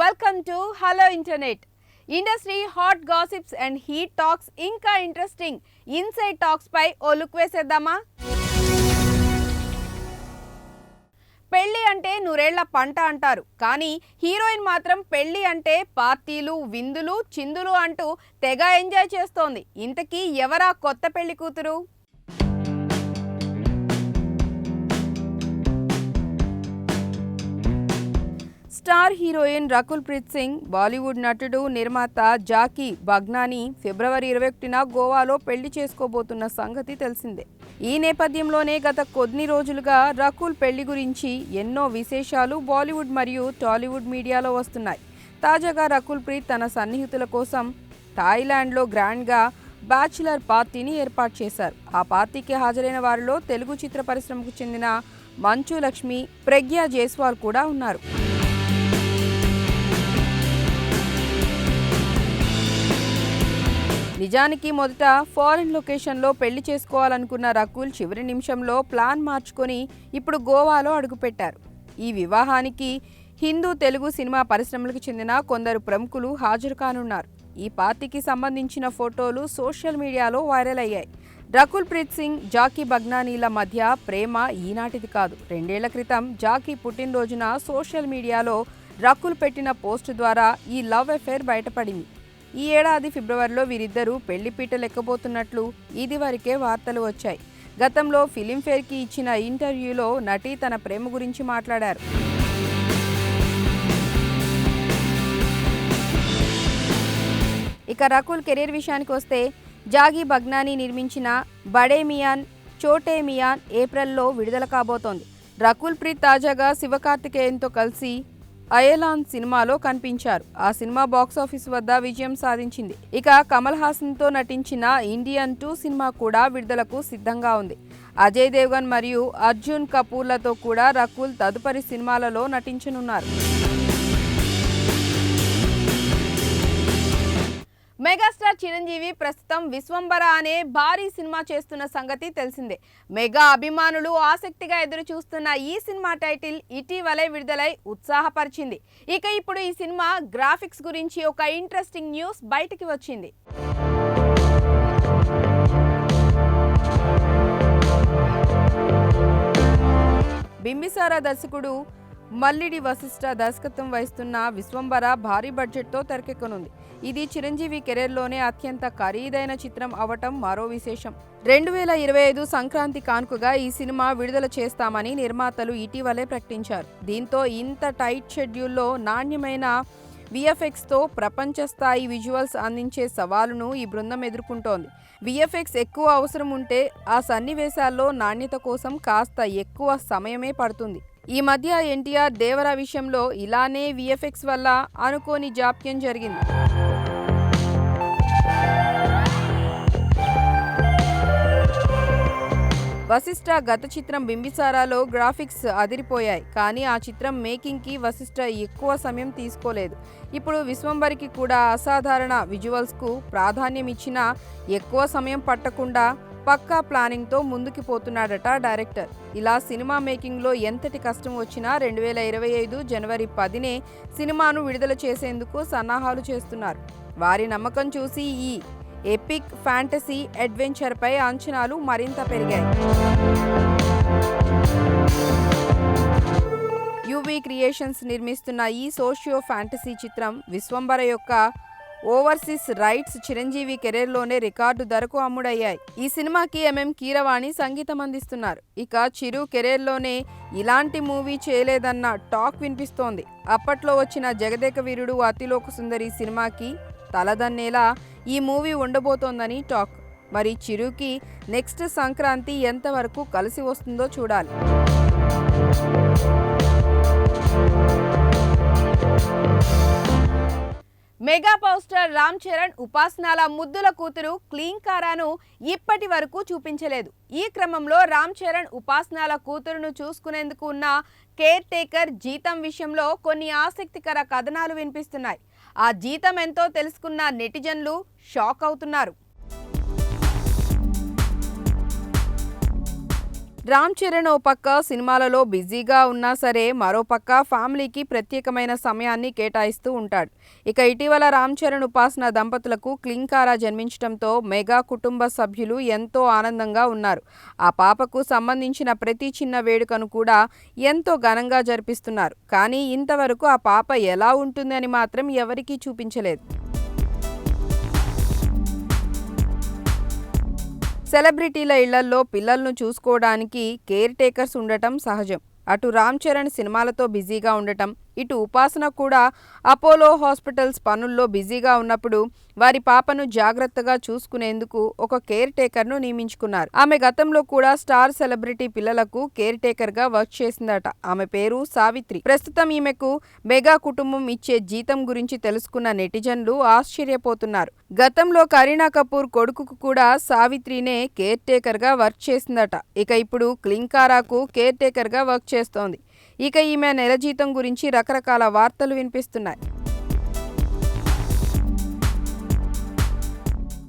Welcome to hello internet industry hot gossips and heat talks ఇంకా interesting inside talks పై ఓ look వేసేద్దామా? పెళ్ళి అంటే నూరేళ్ళ పంట అంటారు. కానీ హీరోయిన్ మాత్రం పెళ్ళి అంటే పార్టీలు విందులు చిందులు అంటూ తెగ ఎంజాయ్ చేస్తోంది. ఇంతకీ ఎవరా కొత్త పెళ్ళి కూతురు? స్టార్ హీరోయిన్ రకుల్ ప్రీత్ సింగ్ బాలీవుడ్ నటుడు నిర్మాత జాకీ బగ్నాని ఫిబ్రవరి ఇరవై ఒకటిన గోవాలో పెళ్ళి చేసుకోబోతున్న సంగతి తెలిసిందే. ఈ నేపథ్యంలోనే గత కొన్ని రోజులుగా రకుల్ పెళ్ళి గురించి ఎన్నో విశేషాలు బాలీవుడ్ మరియు టాలీవుడ్ మీడియాలో వస్తున్నాయి. తాజాగా రకుల్ ప్రీత్ తన సన్నిహితుల కోసం థాయిలాండ్లో గ్రాండ్గా బ్యాచులర్ పార్టీని ఏర్పాటు చేశారు. ఆ పార్టీకి హాజరైన వారిలో తెలుగు చిత్ర పరిశ్రమకు చెందిన మంచు లక్ష్మి ప్రజ్ఞా జైస్వాల్ కూడా ఉన్నారు. నిజానికి మొదట ఫారిన్ లొకేషన్లో పెళ్ళి చేసుకోవాలనుకున్న రకుల్ చివరి నిమిషంలో ప్లాన్ మార్చుకొని ఇప్పుడు గోవాలో అడుగుపెట్టారు. ఈ వివాహానికి హిందూ తెలుగు సినిమా పరిశ్రమలకు చెందిన కొందరు ప్రముఖులు హాజరు కానున్నారు. ఈ పార్టీకి సంబంధించిన ఫోటోలు సోషల్ మీడియాలో వైరల్ అయ్యాయి. రకుల్ ప్రీత్ సింగ్ జాకీ బగ్నానీల మధ్య ప్రేమ ఈనాటిది కాదు. రెండేళ్ళ క్రితం జాకీ పుట్టినరోజున సోషల్ మీడియాలో రకుల్ పెట్టిన పోస్ట్ ద్వారా ఈ లవ్ అఫేర్ బయటపడింది. ఈ ఏడాది ఫిబ్రవరిలో వీరిద్దరూ పెళ్ళిపీట లెక్కబోతున్నట్లు ఇదివరకే వార్తలు వచ్చాయి. గతంలో ఫిలింఫేర్కి ఇచ్చిన ఇంటర్వ్యూలో నటి తన ప్రేమ గురించి మాట్లాడారు. ఇక రకుల్ కెరీర్ విషయానికి వస్తే జాగి బగ్నాని నిర్మించిన బడే మియాన్ చోటే మియాన్ ఏప్రిల్లో విడుదల కాబోతోంది. రకుల్ ప్రీత్ తాజాగా శివకార్తికేయన్తో కలిసి అయలాన్ సినిమాలో కనిపించారు. ఆ సినిమా బాక్సాఫీస్ వద్ద విజయం సాధించింది. ఇక కమల్ హాసన్తో నటించిన ఇండియన్ టూ సినిమా కూడా విడుదలకు సిద్ధంగా ఉంది. అజయ్ దేవ్గన్ మరియు అర్జున్ కపూర్లతో కూడా రకుల్ తదుపరి సినిమాలలో నటించనున్నారు. మెగాస్టార్ చిరంజీవి ప్రస్తుతం విశ్వంబర అనే భారీ సినిమా చేస్తున్న సంగతి తెలిసిందే. మెగా అభిమానులు ఆసక్తిగా ఎదురు చూస్తున్న ఈ సినిమా టైటిల్ ఇటీవలే విడుదలై ఉత్సాహపరిచింది. ఇక ఇప్పుడు ఈ సినిమా గ్రాఫిక్స్ గురించి ఒక ఇంట్రెస్టింగ్ న్యూస్ బయటికి వచ్చింది. బింబిసారా దర్శకుడు మల్లిడి వశిష్ఠ దర్శకత్వం వహిస్తున్న విశ్వంబర భారీ బడ్జెట్తో తెరకెక్కనుంది. ఇది చిరంజీవి కెరీర్లోనే అత్యంత ఖరీదైన చిత్రం అవటం మరో విశేషం. రెండు వేల ఇరవై ఐదు సంక్రాంతి కానుకగా ఈ సినిమా విడుదల చేస్తామని నిర్మాతలు ఇటీవలే ప్రకటించారు. దీంతో ఇంత టైట్ షెడ్యూల్లో నాణ్యమైన విఎఫ్ఎక్స్తో ప్రపంచ స్థాయి విజువల్స్ అందించే సవాలును ఈ బృందం ఎదుర్కొంటోంది. విఎఫ్ఎక్స్ ఎక్కువ అవసరం ఉంటే ఆ సన్నివేశాల్లో నాణ్యత కోసం కాస్త ఎక్కువ సమయమే పడుతుంది. ఈ మధ్య ఎన్టీఆర్ దేవర విషయంలో ఇలానే విఎఫ్ఎక్స్ వల్ల అనుకోని జాప్యం జరిగింది. వశిష్ఠ గత చిత్రం బింబిసారాలో గ్రాఫిక్స్ అదిరిపోయాయి కానీ ఆ చిత్రం మేకింగ్కి వశిష్ఠ ఎక్కువ సమయం తీసుకోలేదు. ఇప్పుడు విశ్వంబరికి కూడా అసాధారణ విజువల్స్కు ప్రాధాన్యం ఇచ్చినా ఎక్కువ సమయం పట్టకుండా పక్కా ప్లానింగ్తో ముందుకు పోతున్నాడట డైరెక్టర్. ఇలా సినిమా మేకింగ్లో ఎంతటి కష్టం వచ్చినా రెండు వేల ఇరవై ఐదు జనవరి పదినే సినిమాను విడుదల చేసేందుకు సన్నాహాలు చేస్తున్నారు. వారి నమ్మకం చూసి ఈ ఎపిక్ ఫ్యాంటసీ అడ్వెంచర్పై అంచనాలు మరింత పెరిగాయి. యువి క్రియేషన్స్ నిర్మిస్తున్న ఈ సోషియో ఫ్యాంటసీ చిత్రం విశ్వంబర యొక్క ఓవర్సీస్ రైట్స్ చిరంజీవి కెరీర్లోనే రికార్డు ధరకు అమ్ముడయ్యాయి. ఈ సినిమాకి ఎంఎం కీరవాణి సంగీతం అందిస్తున్నారు. ఇక చిరు కెరీర్లోనే ఇలాంటి మూవీ చేయలేదన్న టాక్ వినిపిస్తోంది. అప్పట్లో వచ్చిన జగదేక వీరుడు అతిలోక సుందరి సినిమాకి తలదన్నేలా ఈ మూవీ ఉండబోతోందని టాక్. మరి చిరుకి నెక్స్ట్ సంక్రాంతి ఎంతవరకు కలిసి వస్తుందో చూడాలి. Mega power star Ram Charan ఉపాసనాల ముద్దుల కూతురు క్లీన్ కారాను ఇప్పటి వరకు చూపించలేదు. ఈ క్రమంలో రామ్ చరణ్ ఉపాసనాల కూతురును చూసుకునేందుకు ఉన్న కేర్ టేకర్ జీతం విషయంలో కొన్ని ఆసక్తికర కథనాలు వినిపిస్తున్నాయి. ఆ జీతం ఎంతో తెలుసుకున్న నెటిజన్లు షాక్ అవుతున్నారు. రామ్ చరణ్ ఓ పక్క సినిమాలలో బిజీగా ఉన్నా సరే మరో పక్క ఫ్యామిలీకి ప్రత్యేకమైన సమయాన్ని కేటాయిస్తూ ఉంటాడు. ఇక ఇటీవల రామ్ చరణ్ ఉపాసన దంపతులకు క్లింకారా జన్మించడంతో మెగా కుటుంబ సభ్యులు ఎంతో ఆనందంగా ఉన్నారు. ఆ పాపకు సంబంధించిన ప్రతి చిన్న వేడుకను కూడా ఎంతో ఘనంగా జరిపిస్తున్నారు. కానీ ఇంతవరకు ఆ పాప ఎలా ఉంటుంది అని మాత్రం ఎవరికీ చూపించలేదు. సెలబ్రిటీల ఇళ్ళల్లో పిల్లలను చూసుకోవడానికి కేర్ టేకర్స్ ఉండటం సహజం. అటు రామ్ చరణ్ సినిమాలతో బిజీగా ఉండటం ఇటు ఉపాసన కూడా అపోలో హాస్పిటల్స్ పనుల్లో బిజీగా ఉన్నప్పుడు వారి పాపను జాగ్రత్తగా చూసుకునేందుకు ఒక కేర్ టేకర్ను నియమించుకున్నారు. ఆమె గతంలో కూడా స్టార్ సెలబ్రిటీ పిల్లలకు కేర్ టేకర్గా వర్క్ చేసిందట. ఆమె పేరు సావిత్రి. ప్రస్తుతం ఈమెకు మెగా కుటుంబం ఇచ్చే జీతం గురించి తెలుసుకున్న నెటిజన్లు ఆశ్చర్యపోతున్నారు. గతంలో కరీనా కపూర్ కొడుకుకు కూడా సావిత్రినే కేర్ టేకర్గా వర్క్ చేసిందట. ఇక ఇప్పుడు క్లింకారాకు కేర్ టేకర్గా వర్క్ చేస్తోంది. ఇక ఈమె నెల జీతం గురించి రకరకాల వార్తలు వినిపిస్తున్నాయి.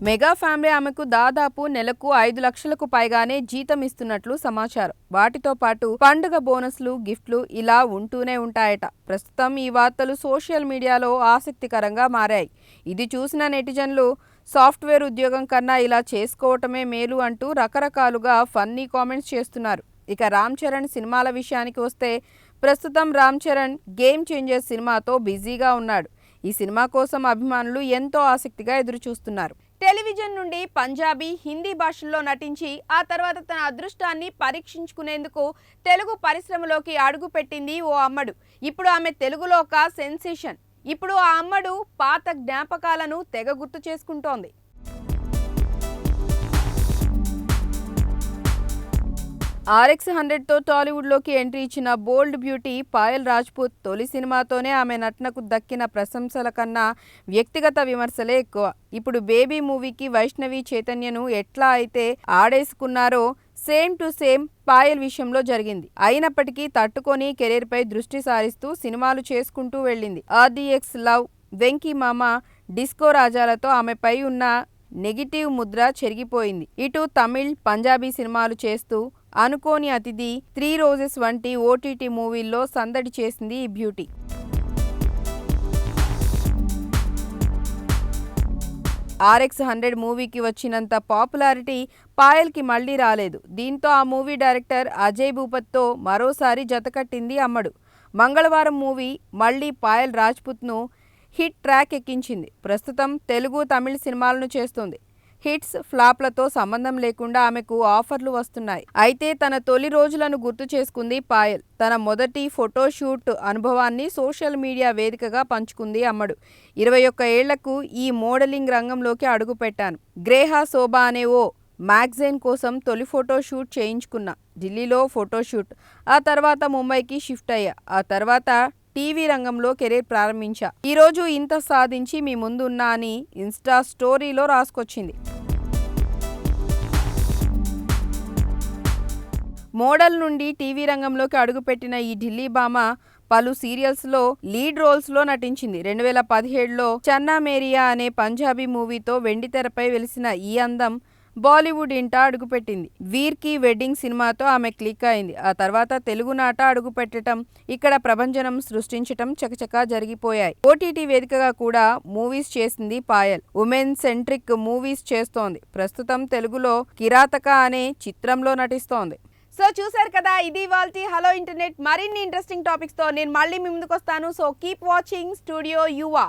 మెగా ఫ్యామిలీ ఆమెకు దాదాపు నెలకు ఐదు లక్షలకు పైగానే జీతం ఇస్తున్నట్లు సమాచారం. వాటితో పాటు పండుగ బోనస్లు గిఫ్ట్లు ఇలా ఉంటూనే ఉంటాయట. ప్రస్తుతం ఈ వార్తలు సోషల్ మీడియాలో ఆసక్తికరంగా మారాయి. ఇది చూసిన నెటిజన్లు సాఫ్ట్వేర్ ఉద్యోగం కన్నా ఇలా చేసుకోవటమే మేలు అంటూ రకరకాలుగా ఫన్నీ కామెంట్స్ చేస్తున్నారు. ఇక రామ్ చరణ్ సినిమాల విషయానికి వస్తే ప్రస్తుతం రామ్ చరణ్ గేమ్ చేంజర్ సినిమాతో బిజీగా ఉన్నాడు. ఈ సినిమా కోసం అభిమానులు ఎంతో ఆసక్తిగా ఎదురుచూస్తున్నారు. టెలివిజన్ నుండి పంజాబీ హిందీ భాషల్లో నటించి ఆ తర్వాత తన అదృష్టాన్ని పరీక్షించుకునేందుకు తెలుగు పరిశ్రమలోకి అడుగుపెట్టింది ఓ అమ్మడు. ఇప్పుడు ఆమె తెలుగులో ఒక సెన్సేషన్. ఇప్పుడు ఆ అమ్మడు పాత జ్ఞాపకాలను తెగ గుర్తు చేసుకుంటోంది. ఆర్ఎక్స్ హండ్రెడ్తో టాలీవుడ్లోకి ఎంట్రీ ఇచ్చిన బోల్డ్ బ్యూటీ పాయల్ రాజ్పూత్ తొలి సినిమాతోనే ఆమె నటనకు దక్కిన ప్రశంసల కన్నా వ్యక్తిగత విమర్శలే ఎక్కువ. ఇప్పుడు బేబీ మూవీకి వైష్ణవి చైతన్యను ఎట్లా అయితే ఆడేసుకున్నారో సేమ్ టు సేమ్ పాయల్ విషయంలో జరిగింది. అయినప్పటికీ తట్టుకొని కెరీర్పై దృష్టి సారిస్తూ సినిమాలు చేసుకుంటూ వెళ్ళింది. ఆర్డిఎక్స్ లవ్ వెంకీ మామ డిస్కో రాజాలతో ఆమెపై ఉన్న నెగిటివ్ ముద్ర చెరిగిపోయింది. ఇటు తమిళ్ పంజాబీ సినిమాలు చేస్తూ అనుకోని అతిథి త్రీ రోజెస్ వంటి ఓటీటీ మూవీల్లో సందడి చేసింది ఈ బ్యూటీ. ఆర్ఎక్స్ హండ్రెడ్ మూవీకి వచ్చినంత పాపులారిటీ పాయల్కి మళ్ళీ రాలేదు. దీంతో ఆ మూవీ డైరెక్టర్ అజయ్ భూపత్తో మరోసారి జతకట్టింది అమ్మడు. మంగళవారం మూవీ మళ్ళీ పాయల్ రాజ్పుత్ను హిట్ ట్రాక్ ఎక్కించింది. ప్రస్తుతం తెలుగు తమిళ సినిమాలను చేస్తుంది. హిట్స్ ఫ్లాప్లతో సంబంధం లేకుండా ఆమెకు ఆఫర్లు వస్తున్నాయి. అయితే తన తొలి రోజులను గుర్తు చేసుకుంది పాయల్. తన మొదటి ఫోటోషూట్ అనుభవాన్ని సోషల్ మీడియా వేదికగా పంచుకుంది అమ్మడు. ఇరవై ఒక్క ఏళ్ళకు ఈ మోడలింగ్ రంగంలోకి అడుగుపెట్టాను గ్రేహా శోభా అనే ఓ మ్యాగజైన్ కోసం తొలి ఫోటోషూట్ చేయించుకున్నా. ఢిల్లీలో ఫోటోషూట్. ఆ తర్వాత ముంబైకి షిఫ్ట్ అయ్యా. ఆ తర్వాత టీవీ రంగంలో కెరీర్ ప్రారంభించా. ఈరోజు ఇంత సాధించి మీ ముందున్నా అని ఇన్స్టా స్టోరీలో రాసుకొచ్చింది. మోడల్ నుండి టీవీ రంగంలోకి అడుగుపెట్టిన ఈ ఢిల్లీ భామ పలు సీరియల్స్లో లీడ్ రోల్స్లో నటించింది. రెండు వేల పదిహేడులో చన్నా మేరియా అనే పంజాబీ మూవీతో వెండితెరపై వెలిసిన ఈ అందం బాలీవుడ్ ఇంట అడుగుపెట్టింది. వీర్కి వెడ్డింగ్ సినిమాతో ఆమె క్లిక్ అయింది. ఆ తర్వాత తెలుగునాట అడుగుపెట్టడం ఇక్కడ ప్రభంజనం సృష్టించటం చకచకా జరిగిపోయాయి. ఓటీటీ వేదికగా కూడా మూవీస్ చేసింది పాయల్. ఉమెన్ సెంట్రిక్ మూవీస్ చేస్తోంది. ప్రస్తుతం తెలుగులో కిరాతక అనే చిత్రంలో నటిస్తోంది. సో చూసారు కదా ఇది వాళ్ళ హలో ఇంటర్నెట్ మరిన్ని ఇంట్రెస్టింగ్ టాపిక్స్తో నేను మళ్ళీ మీ ముందుకు వస్తాను so keep watching studio Yuva